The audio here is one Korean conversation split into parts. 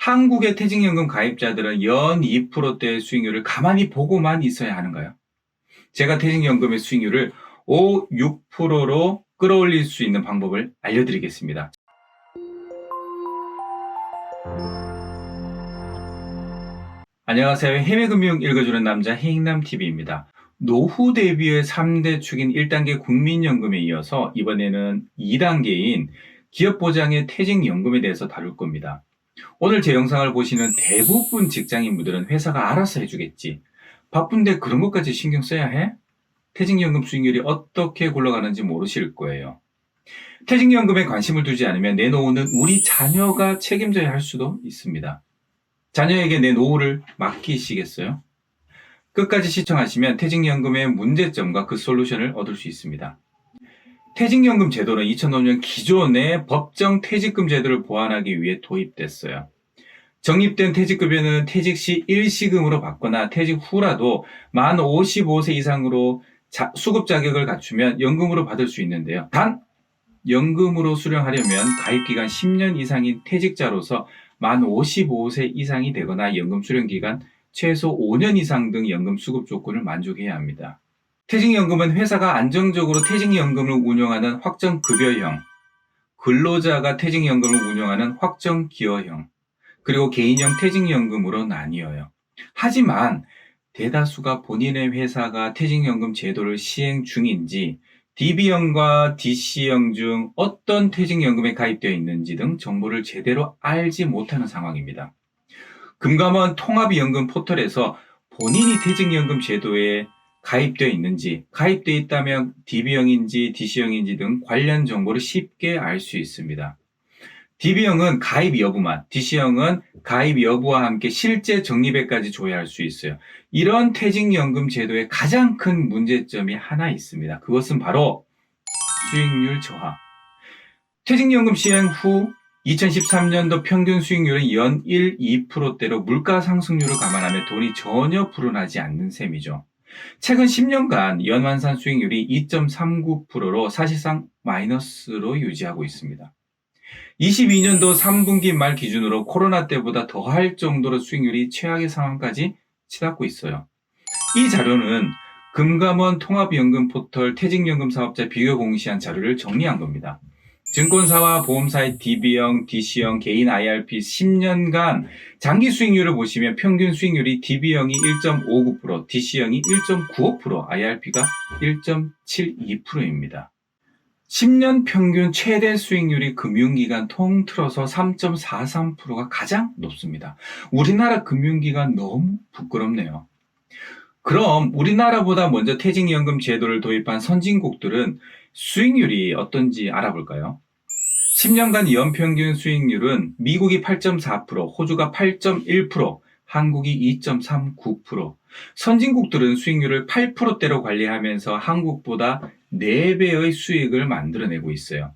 한국의 퇴직연금 가입자들은 연 2%대 수익률을 가만히 보고만 있어야 하는가요? 제가 퇴직연금의 수익률을 5, 6%로 끌어올릴 수 있는 방법을 알려드리겠습니다. 안녕하세요. 해외금융 읽어주는 남자 해익남TV입니다. 노후 대비의 3대 축인 1단계 국민연금에 이어서 이번에는 2단계인 기업보장의 퇴직연금에 대해서 다룰 겁니다. 오늘 제 영상을 보시는 대부분 직장인분들은 회사가 알아서 해주겠지. 바쁜데 그런 것까지 신경 써야 해? 퇴직연금 수익률이 어떻게 굴러가는지 모르실 거예요. 퇴직연금에 관심을 두지 않으면 내 노후는 우리 자녀가 책임져야 할 수도 있습니다. 자녀에게 내 노후를 맡기시겠어요? 끝까지 시청하시면 퇴직연금의 문제점과 그 솔루션을 얻을 수 있습니다. 퇴직연금 제도는 2005년 기존의 법정 퇴직금 제도를 보완하기 위해 도입됐어요. 적립된 퇴직급여는 퇴직 시 일시금으로 받거나 퇴직 후라도 만 55세 이상으로 자- 수급 자격을 갖추면 연금으로 받을 수 있는데요. 단 연금으로 수령하려면 가입기간 10년 이상인 퇴직자로서 만 55세 이상이 되거나 연금 수령 기간 최소 5년 이상 등 연금 수급 조건을 만족해야 합니다. 퇴직연금은 회사가 안정적으로 퇴직연금을 운영하는 확정급여형, 근로자가 퇴직연금을 운영하는 확정기여형, 그리고 개인형 퇴직연금으로 나뉘어요. 하지만 대다수가 본인의 회사가 퇴직연금 제도를 시행 중인지 DB형과 DC형 중 어떤 퇴직연금에 가입되어 있는지 등 정보를 제대로 알지 못하는 상황입니다. 금감원 통합연금 포털에서 본인이 퇴직연금 제도에 가입되어 있는지, 가입되어 있다면 DB형인지 DC형인지 등 관련 정보를 쉽게 알 수 있습니다. DB형은 가입 여부만, DC형은 가입 여부와 함께 실제 적립액까지 조회할 수 있어요. 이런 퇴직연금 제도의 가장 큰 문제점이 하나 있습니다. 그것은 바로 수익률 저하. 퇴직연금 시행 후 2013년도 평균 수익률은 연 1, 2%대로 물가 상승률을 감안하면 돈이 전혀 불어나지 않는 셈이죠. 최근 10년간 연환산 수익률이 2.39%로 사실상 마이너스로 유지하고 있습니다. 22년도 3분기 말 기준으로 코로나 때보다 더할 정도로 수익률이 최악의 상황까지 치닫고 있어요. 이 자료는 금감원 통합연금 포털 퇴직연금 사업자 비교 공시한 자료를 정리한 겁니다. 증권사와 보험사의 DB형, DC형, 개인 IRP 10년간 장기 수익률을 보시면 평균 수익률이 DB형이 1.59%, DC형이 1.95%, IRP가 1.72%입니다. 10년 평균 최대 수익률이 금융기관 통틀어서 3.43%가 가장 높습니다. 우리나라 금융기관 너무 부끄럽네요. 그럼 우리나라보다 먼저 퇴직연금 제도를 도입한 선진국들은 수익률이 어떤지 알아볼까요? 10년간 연평균 수익률은 미국이 8.4%, 호주가 8.1%, 한국이 2.39%. 선진국들은 수익률을 8%대로 관리하면서 한국보다 4배의 수익을 만들어내고 있어요.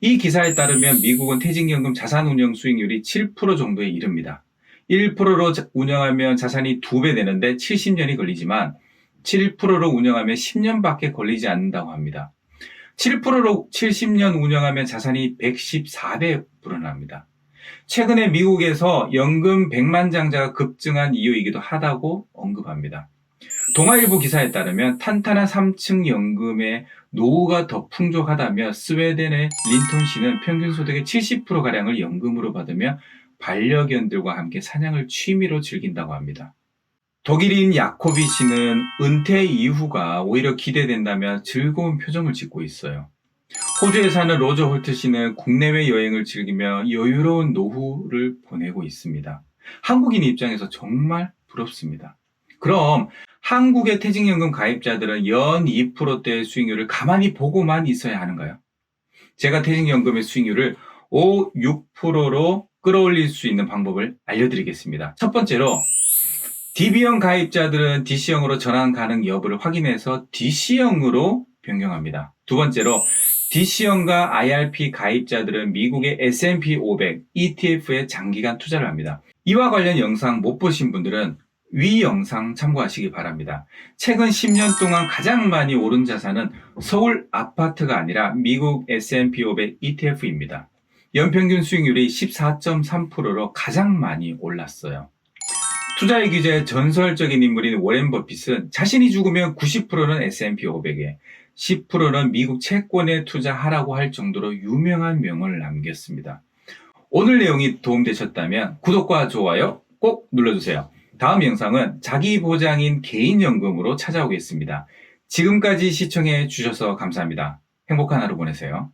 이 기사에 따르면 미국은 퇴직연금 자산운용 수익률이 7% 정도에 이릅니다. 1%로 운영하면 자산이 2배 되는데 70년이 걸리지만 7%로 운영하면 10년밖에 걸리지 않는다고 합니다. 7%로 70년 운영하면 자산이 114배 불어납니다. 최근에 미국에서 연금 100만 장자가 급증한 이유이기도 하다고 언급합니다. 동아일보 기사에 따르면 탄탄한 3층 연금의 노후가 더 풍족하다며 스웨덴의 린턴 씨는 평균 소득의 70%가량을 연금으로 받으며 반려견들과 함께 사냥을 취미로 즐긴다고 합니다. 독일인 야코비 씨는 은퇴 이후가 오히려 기대된다며 즐거운 표정을 짓고 있어요. 호주에 사는 로저 홀트 씨는 국내외 여행을 즐기며 여유로운 노후를 보내고 있습니다. 한국인 입장에서 정말 부럽습니다. 그럼 한국의 퇴직연금 가입자들은 연 2%대의 수익률을 가만히 보고만 있어야 하는가요? 제가 퇴직연금의 수익률을 5, 6%로 끌어올릴 수 있는 방법을 알려드리겠습니다. 첫 번째로 DB형 가입자들은 DC형으로 전환 가능 여부를 확인해서 DC형으로 변경합니다. 두 번째로 DC형과 IRP 가입자들은 미국의 S&P 500 ETF에 장기간 투자를 합니다. 이와 관련 영상 못 보신 분들은 위 영상 참고하시기 바랍니다. 최근 10년 동안 가장 많이 오른 자산은 서울 아파트가 아니라 미국 S&P 500 ETF입니다. 연평균 수익률이 14.3%로 가장 많이 올랐어요. 투자의 규제의 전설적인 인물인 워렌 버핏은 자신이 죽으면 90%는 S&P 500에 10%는 미국 채권에 투자하라고 할 정도로 유명한 명언을 남겼습니다. 오늘 내용이 도움되셨다면 구독과 좋아요 꼭 눌러주세요. 다음 영상은 자기 보장인 개인연금으로 찾아오겠습니다. 지금까지 시청해 주셔서 감사합니다. 행복한 하루 보내세요.